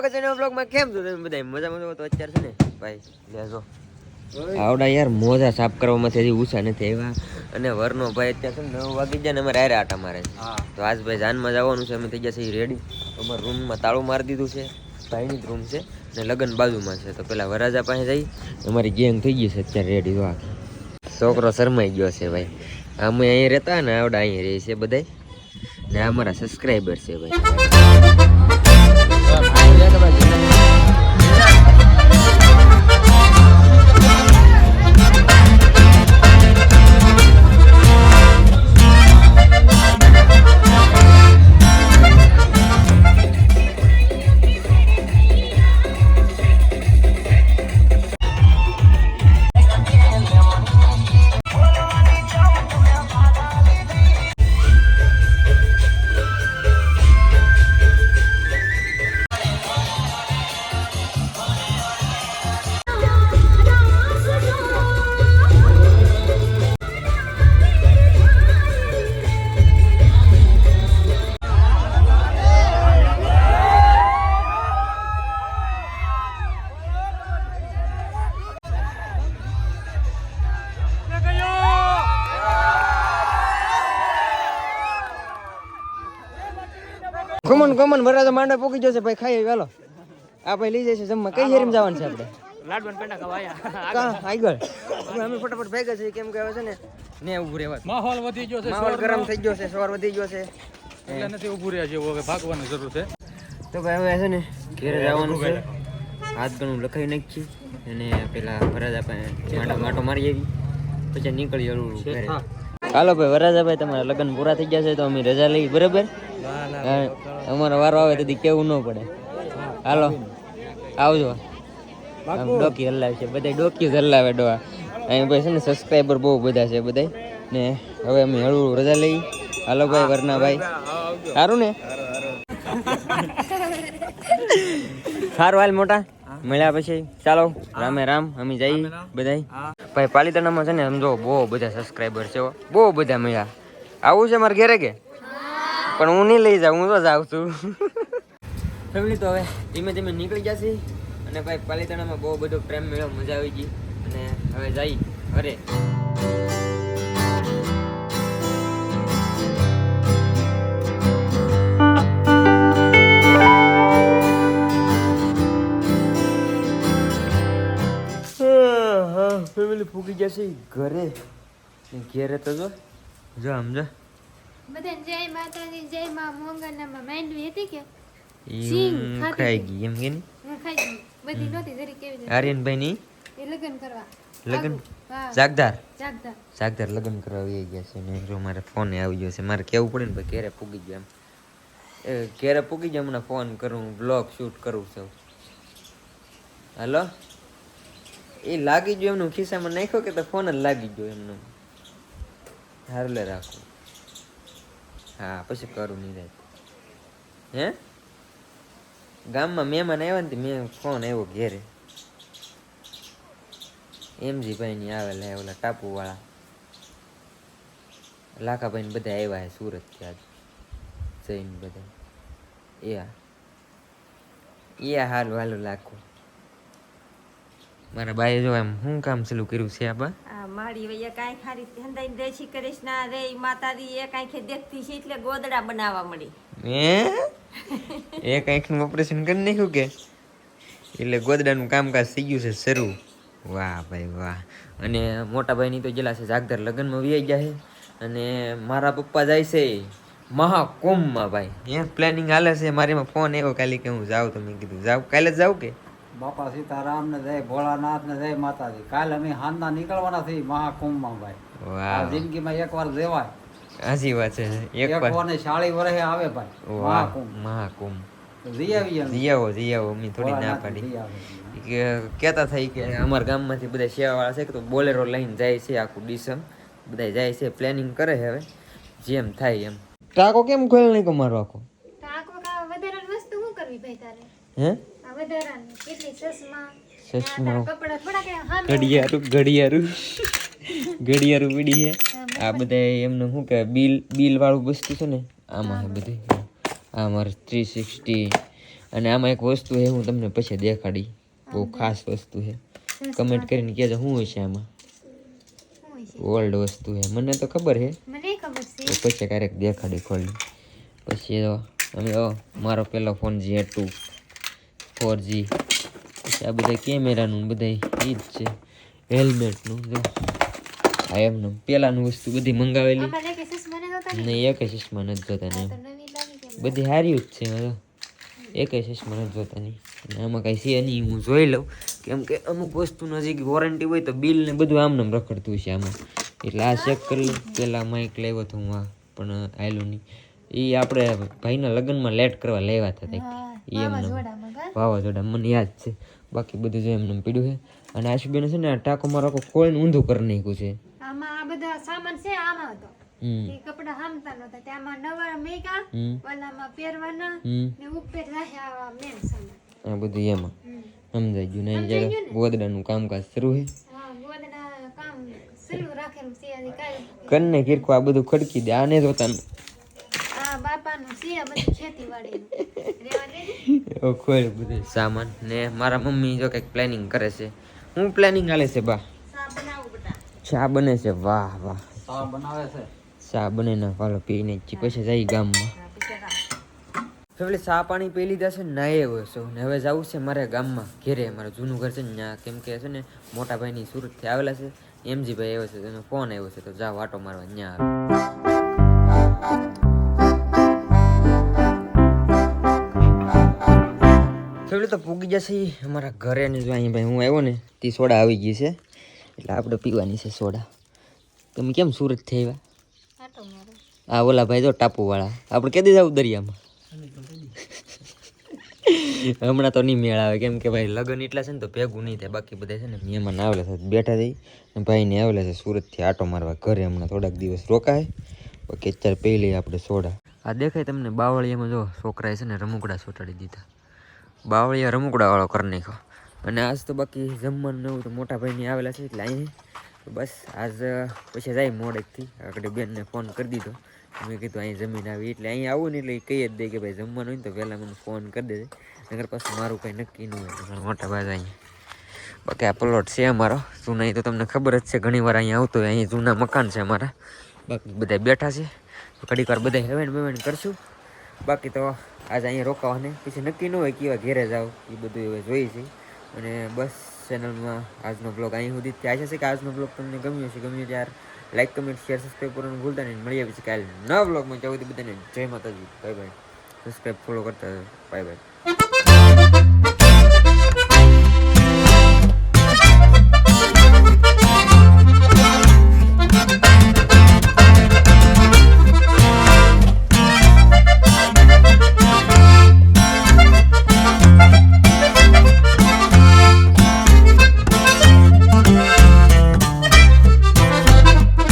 સ્વાગત છે બ્લોગમાં કેમ છો તમે બધા મજામાં છો? તો અત્યારે છે ને ભાઈ લેજો આવડા યાર મોજા સાફ કરવામાંથી હજી ઉષા નથી આવ્યા. અને વરનો ભાઈ અત્યારે છે નવ વાગી જાય ને અમારે આરે આટા મારે. તો આજ ભાઈ જાનમાં જવાનું છે અમે થઈ ગયા છીએ રેડી અમારા રૂમમાં તાળું મારી દીધું છે ભાઈની જ રૂમ છે ને લગ્ન બાજુમાં છે. તો પેલા વરાજા પાસે જઈ અમારી ગેંગ થઈ ગઈ છે અત્યારે રેડી વા છોકરો શરમાઈ ગયો છે ભાઈ. અમે અહીં રહેતા ને આવડા અહીં રહે છે બધાય. ને અમારા સબસ્ક્રાઈબર છે ભાઈ. Yeah. કોમન કોમન વરાજા માંડા પોકી જશે. ભાઈ ખાઈ વેલો આ ભાઈ લઈ જશે જમવા. કઈ હેરીમ જવાનું છે આપણે? લાડવાન પેંડા ખવાયા કા? આગળ. અમે ફટાફટ ભેગા છીએ. કેમ કે હવે છે ને ને ઊભું રહેવા માહોલ વધી ગયો છે માહોલ ગરમ થઈ ગયો છે સવાર વધી ગયો છે. એટલે નથી ઊભું રહ્યા જેવું હવે ભાગવાની જરૂર છે. તો ભાઈ હવે છે ને ઘેર જવાનું છે. હાથ ઘણું લખાઈ નાખી અને પેલા વરાજા પાસે માટો માટો મારી આવી. પછી નીકળી જરૂર ઘરે. હાલો ભાઈ વરાજાભાઈ તમારા લગ્ન પૂરા થઈ ગયા છે તો અમે રજા લઈ બરાબર? અમારો વારો આવે તેથી કેવું ન પડે. હાલો આવજો. ડોકી હલાવે છે બધા ડોકી જ હલાવે ડોવા અહીં ભાઈ છે ને સબસ્ક્રાઈબર બહુ બધા છે બધા ને હવે અમે હળવું રજા લઈ. હાલો ભાઈ વરના ભાઈ. સારું ને? સારું હાલ મોટા. મળ્યા પછી. ચાલો રામે રામ અમે જઈ બધાય. ભાઈ પાલીતાણામાં છે ને સમજો બહુ બધા સબસ્ક્રાઈબર છે બહુ બધા મળ્યા. આવું છે મારે ઘરે કે? પણ હું નહીં લઈ જાઉં, હું તો જાઉં છું. ફેમિલી, તો હવે ધીમે ધીમે નીકળી જશે અને ભાઈ પાલીતાણામાં બહુ બધો પ્રેમ મેળો મજા આવી ગઈ અને હવે જઈ ઘરે. ફેમિલી, ફૂકી જશે ઘરે. ઘેરે તો જો જો સમજો બધાને જય માતાજી જય માં મોંગલનામાં માંડવી હતી કે? સિંગ ખાઈ. ગઈ એમ કે હું ખાઈ ગઈ. બધી નહોતી જરી કેવી આર્યનભાઈ ની એ લગ્ન કરવા. લગ્ન? જાગદાર? જાગતા જાગદાર લગ્ન કરવા આવી ગયા છે ને. જો મારે ફોન આવી ગયો છે. મારે કેવું પડે ને ભાઈ? ક્યારે પૂગી ગયો એમ. એ ઘેરે પૂગી જાય હમણાં ફોન કરું બ્લોગ શૂટ કરું છું. હાલો? એ લાગી ગયો એમનું ખિસ્સામાં નાખ્યો કે તો ફોન જ લાગી ગયો એમનો? હારલે રાખો. હા, પછી કરું નહીં હે? ગામમાં મહેમાન આવ્યા ને મેં ફોન આવ્યો ઘેરે. એમજી ભાઈ ની આવેલા ઓલા ટાપુ વાળા લાખાભાઈ ને બધા આવ્યા છે સુરતથી આજ. જઈને બધા. એ એ હાલ હાલું લાખો. મારા બાએ જો એમ શું કામ ચાલુ કર્યું છે આ આ મારી વૈયા કાંઈ ખારી હંદાઈ શ્રી કૃષ્ણ, રે માતાજી એ કાંઈ ખે દેખતી છે એટલે ગોદડા બનાવવા મળી. એ એક આંખનું ઓપરેશન કરી નાખ્યું કે? એટલે ગોદડાનું કામકાજ થઈ ગયું છે શરૂ. વાહ ભાઈ વાહ. અને મોટા ભાઈની તો જેલા છે જાગદર લગ્નમાં વી જાય અને મારા પપ્પા જાય છે મહાકુંભમાં ભાઈ. એ પ્લાનિંગ હાલે છે. મારીમાં ફોન એવો કાલે કે હું જાઉં તો મેં કીધું, જાઉં? કાલે જ જાઉં કે? બાપા સીતારામ ને જય ભોળાનાથ ને જય માતાજી. કાલ અમે હાંજના નીકળવાના છીએ મહાકુંભમાં ભાઈ. આ જિંદગીમાં એકવાર જવાય હાજી વાત છે. એક એક વાર. વાર શાળી વર્ષે આવે ભાઈ. મહાકુંભ. મહાકુંભ. જીયાવો જીયાવો આવીએ અમે. જઈ આવો જઈ આવો અમે થોડી ના પાડી. કે કહેતા થઈ કે અમારા ગામમાંથી બધા સેવાવાળા છે કે તો બોલેરો લઈને જાય છે આખું ડીસમ. બધા જાય છે પ્લાનિંગ કરે છે હવે. જેમ થાય એમ. ટાકો કેમ ખોલ નહીં મારો આખો? ટાકો કોક વસ્તુ શું કરવી ભાઈ તારે? હે? વધારાની. કેટલી ચશ્મા ચશ્મા. કપડા થોડા કે હા ઘડિયાળું ઘડિયાળું. ઘડિયાળું પડી છે. આ બધા એમને શું કહેવાય? બિલ બિલ વાળું વસ્તુ છે ને આમાં છે બધી. આ મારે થ્રી સિક્સટી અને આમાં એક વસ્તુ છે હું તમને પછી દેખાડી. બહુ ખાસ વસ્તુ છે. કમેન્ટ કરીને કહેજો શું હશે આમાં? હોય છે? ઓલ્ડ વસ્તુ છે. મને તો ખબર છે. મને ખબર છે. તો પછી ક્યારેક દેખાડી ખોલી. પછી અમે મારો પેલો ફોન જે ટુ ફોર જી પછી આ બધા કેમેરાનું બધા એ જ છે. હેલ્મેટનું જો. આ એમનું પહેલાંનું વસ્તુ બધી મંગાવેલી. ને? એક ચશ્મા નથી જોતા ને. બધી સારી જ છે હવે એક ચશ્મા નથી જોતા નહીં આમાં કાંઈ છે નહીં હું જોઈ લઉં. કેમ કે અમુક વસ્તુનું હજી વોરંટી હોય તો બિલ ને બધું આમને રખડતું છે આમાં. એટલે આ ચેક કરી લઉં. પહેલાં માઇક લેવો હતો હું આ પણ આવેલું નહીં. એ આપણે ભાઈના લગ્નમાં લેટ કરવા લેવા હતા. વાવાઝોડામાં વાવાઝોડા મને યાદ છે. બાકી બધું જો એમને એમ પીડ્યું છે. અને આશુબેન છે ને ટાકો મારો ખોલીને ઊંધું કરી નાખ્યું છે. આમાં આ બધા સામાન છે આમાં હતો. એ કપડા હામતા નહોતા. ત્યાંમાં નવા મેકા ઓલામાં પહેરવાના ને ઉપર રહે આવા મેન સામાન. આ બધું એમાં. સમજાઈ ગયું ને ગોદડાનું કામકાજ શરૂ છે. કાંઈ કન્ને કીરકો આ બધું ખડકી દે. આને જોતાનું આ બાપાનું છે બધું ખેતીવાડીનું. દેજે. બધું. સામાન ને મારા મમ્મી જો કંઈક પ્લાનિંગ કરે છે. હું પ્લાનિંગ આલે છે બા. સા બનાવું બેટા ચા બને છે વાહ વાહ. ચા બનાવે છે? ચા બને ના પાલો પીને પછી જઈ ગામમાં. ફેમિલી ચા પાણી પી લીધા છે નાય એવો છો. ને હવે જવું છે મારે ગામમાં ઘેરે. મારું જૂનું ઘર છે ને ત્યાં. કેમ કે છે ને મોટા ભાઈની સુરતથી આવેલા છે. એમજીભાઈ આવ્યો છે તેનો ફોન આવ્યો છે તો જા વાટો મારવા ત્યાં આવે. ફેમિલી તો પૂગી જશે અમારા ઘરે ને જો અહીં ભાઈ હું આવ્યો ને તે સોડા આવી ગઈ છે. એટલે આપણે પીવાની છે સોડા. તમે કેમ સુરતથી આવ્યા? હા આ ઓલા ભાઈ જો ટાપુ વાળા. આપણે કેદી જવું દરિયામાં? હમણાં તો નહીં મેળ આવે. કેમ કે ભાઈ લગ્ન એટલા છે ને તો ભેગું નહીં થાય. બાકી બધા છે ને મહેમાન આવેલા છે બેઠા થઈ અને ભાઈને આવેલા છે સુરતથી આટો મારવા ઘરે. હમણાં થોડાક દિવસ રોકાય. બાકી અત્યારે પી લઈએ આપણે સોડા. આ દેખાય તમને બાવળીયામાં જો છોકરાએ છે ને રમકડા ચોટાડી દીધા. બાવળિયા રમકડા વાળો કરી નાખ્યો. અને આજ તો બાકી જમવાનું એવું તો મોટા ભાઈને આવેલા છે એટલે અહીં બસ આજ પછી જાય મોડેકથી. આગળ બેનને ફોન કરી દીધો. મેં કીધું અહીં જમીન આવી. એટલે અહીં આવું ને એટલે કહી જ દે કે ભાઈ જમવાનું હોય ને તો પહેલાં મને ફોન કરી દેજે. નગર પાછું મારું કંઈ નક્કી ન હોય. મોટા ભાઈ અહીંયા બાકી આ પ્લોટ છે અમારો. જૂના તો તમને ખબર જ છે, ઘણી વાર અહીંયા આવતો હોય. અહીં જૂના મકાન છે અમારા. બાકી બધા બેઠા છે. ઘડીક વાર બધા હેવેન બેવેન કરશું. બાકી તો આજે અહીંયા રોકાવાને. પછી નક્કી ન હોય કેવા ઘેરે જાઓ એ બધું હવે જોઈએ છે. અને બસ ચેનલમાં આજનો બ્લોગ અહીં સુધી ત્યાં છે. કે આજનો બ્લોગ તમને ગમ્યો છે ગમ્યો ત્યાર લાઈક કમેન્ટ શેર સબસ્ક્રાઈબ કરવાનું ભૂલતા નહીં. મળીએ પછી કાલે નવા બ્લોગમાં જાવ બધાને જય Mataji. Bye bye subscribe follow કરતા બાય બાય